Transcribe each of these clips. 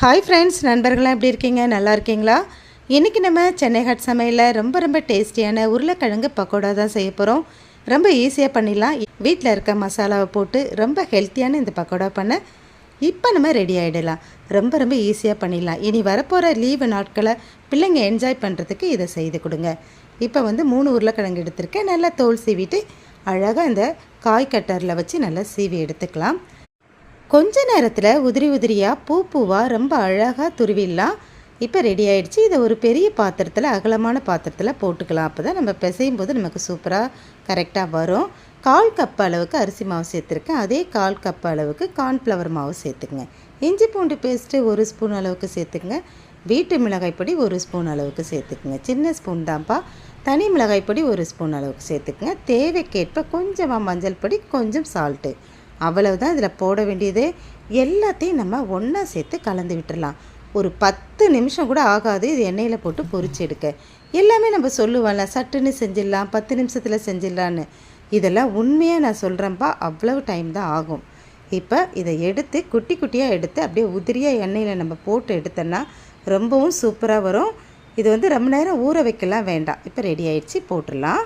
Hi friends நண்பர்களாம் எப்படி இருக்கீங்க? நல்லா இருக்கீங்களா? இன்றைக்கி நம்ம சென்னை ஹட் சமையலில் ரொம்ப ரொம்ப டேஸ்டியான உருளைக்கிழங்கு பக்கோடா தான் செய்ய போகிறோம் ரொம்ப ஈஸியாக பண்ணிடலாம். வீட்டில் இருக்க மசாலாவை போட்டு ரொம்ப ஹெல்த்தியான இந்த பக்கோடா பண்ண இப்போ நம்ம ரெடி ஆகிடலாம் ரொம்ப ரொம்ப ஈஸியாக பண்ணிடலாம். இனி வரப்போகிற லீவு நாட்களை பிள்ளைங்க என்ஜாய் பண்ணுறதுக்கு இதை செய்து கொடுங்க. இப்போ வந்து மூணு உருளைக்கிழங்கு எடுத்திருக்கேன். நல்லா தோல் சீவிட்டு அழகாக இந்த காய் கட்டரில் வச்சு நல்லா சீவி எடுத்துக்கலாம். கொஞ்ச நேரத்தில் உதிரி உதிரியாக பூ பூவாக ரொம்ப அழகாக துருவிடலாம். இப்போ ரெடி ஆயிடுச்சு. இதை ஒரு பெரிய பாத்திரத்தில் அகலமான பாத்திரத்தில் போட்டுக்கலாம். அப்போ தான் நம்ம பிசையும் போது நமக்கு சூப்பராக கரெக்டாக வரும். கால் கப் அளவுக்கு அரிசி மாவு சேர்த்துருக்கேன். அதே கால் கப் அளவுக்கு கார்ன்ஃப்ளவர் மாவு சேர்த்துக்குங்க. இஞ்சி பூண்டு பேஸ்ட்டு ஒரு ஸ்பூன் அளவுக்கு சேர்த்துக்குங்க. வீட்டு மிளகாய் பொடி ஒரு ஸ்பூன் அளவுக்கு சேர்த்துக்குங்க. சின்ன ஸ்பூன் தான்ப்பா. தனி மிளகாய் பொடி ஒரு ஸ்பூன் அளவுக்கு சேர்த்துக்குங்க. தேவைக்கேற்ப கொஞ்சமாக மஞ்சள் பொடி கொஞ்சம் சால்ட்டு அவ்வளவுதான் இதில் போட வேண்டியது. எல்லாத்தையும் நம்ம ஒன்றா சேர்த்து கலந்து விட்டுடலாம் ஒரு பத்து நிமிஷம் கூட ஆகாது இது எண்ணெயில் போட்டு பொறிச்சு எடுக்க. எல்லாமே நம்ம சொல்லுவோம்ல சட்டுன்னு செஞ்சிடலாம் பத்து நிமிஷத்தில் செஞ்சிடலான்னு இதெல்லாம் உண்மையாக நான் சொல்கிறேன்ப்பா அவ்வளவு டைம் தான் ஆகும். இப்போ இதை எடுத்து குட்டி குட்டியாக எடுத்து அப்படியே உதிரியாக எண்ணெயில் நம்ம போட்டு எடுத்தோன்னா ரொம்பவும் சூப்பராக வரும். இது வந்து ரொம்ப நேரம் ஊற வைக்கலாம் வேண்டாம். இப்போ ரெடி ஆயிடுச்சு போட்டுடலாம்.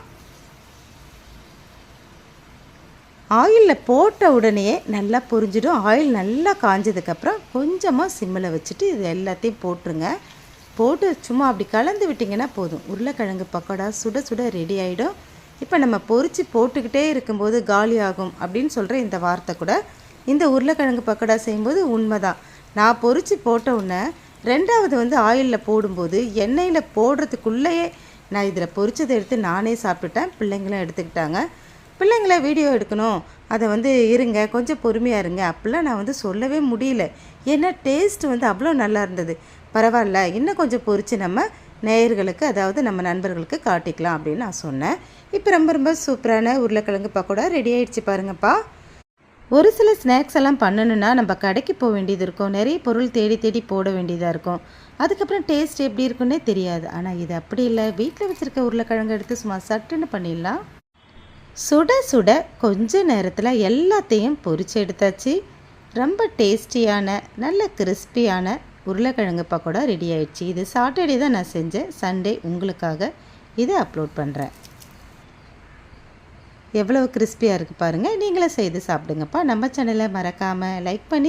ஆயிலில் போட்ட உடனே நல்லா பொரிஞ்சிடும். ஆயில் நல்லா காஞ்சதுக்கப்புறம் கொஞ்சமாக சிம்மில் வச்சுட்டு இது எல்லாத்தையும் போட்டுருங்க. போட்டு சும்மா அப்படி கலந்து விட்டிங்கன்னா போதும். உருளைக்கிழங்கு பக்கோடா சுட சுட ரெடி ஆகிடும் இப்போ நம்ம பொரித்து போட்டுக்கிட்டே இருக்கும்போது காலி ஆகும் அப்படின்னு சொல்கிற இந்த வார்த்தை கூட இந்த உருளைக்கிழங்கு பக்கோடா செய்யும்போது உண்மைதான். நான் பொறிச்சு போட்ட உடனே ரெண்டாவது வந்து ஆயிலில் போடும்போது எண்ணெயில் போடுறதுக்குள்ளேயே நான் இதில் பொறிச்சதை எடுத்து நானே சாப்பிட்டுட்டேன். பிள்ளைங்களும் எடுத்துக்கிட்டாங்க. பிள்ளைங்கள வீடியோ எடுக்கணும். அதை வந்து இருங்க கொஞ்சம் பொறுமையாக இருங்க. அப்படிலாம் நான் வந்து சொல்லவே முடியல. ஏன்னா டேஸ்ட் வந்து அவ்வளோ நல்லா இருந்தது. பரவாயில்ல இன்னும் கொஞ்சம் பொறிச்சு நம்ம நேயர்களுக்கு அதாவது நம்ம நண்பர்களுக்கு காட்டிக்கலாம் அப்படின்னு நான் சொன்னேன். இப்போ ரொம்ப ரொம்ப சூப்பரான உருளைக்கிழங்கு பக்கோடா ரெடி ஆயிடுச்சு பாருங்கப்பா. ஒரு சில ஸ்நாக்ஸ் எல்லாம் பண்ணணுன்னா நம்ம கடைக்கு போக வேண்டியது இருக்கும். நிறைய பொருள் தேடி தேடி போட வேண்டியதாக இருக்கும். அதுக்கப்புறம் டேஸ்ட் எப்படி இருக்குன்னே தெரியாது. ஆனால் இது அப்படி இல்லை. வீட்டில் வச்சுருக்க உருளைக்கிழங்கு எடுத்து சும்மா சட்டுன்னு பண்ணிடலாம். சுட சுட கொஞ்ச நேரத்தில் எல்லாத்தையும் பொறிச்சு எடுத்தாச்சு. ரொம்ப டேஸ்டியான நல்ல கிறிஸ்பியான உருளைக்கிழங்கு பக்கோடா ரெடி ஆயிடுச்சு. இது சாட்டர்டே தான் நான் செஞ்சேன். சண்டே உங்களுக்காக இதை அப்லோட் பண்ணுறேன் எவ்வளோ கிறிஸ்பியாக இருக்குது பாருங்கள் நீங்களே செய்து சாப்பிடுங்கப்பா. நம்ம சேனலை மறக்காமல் லைக் பண்ணி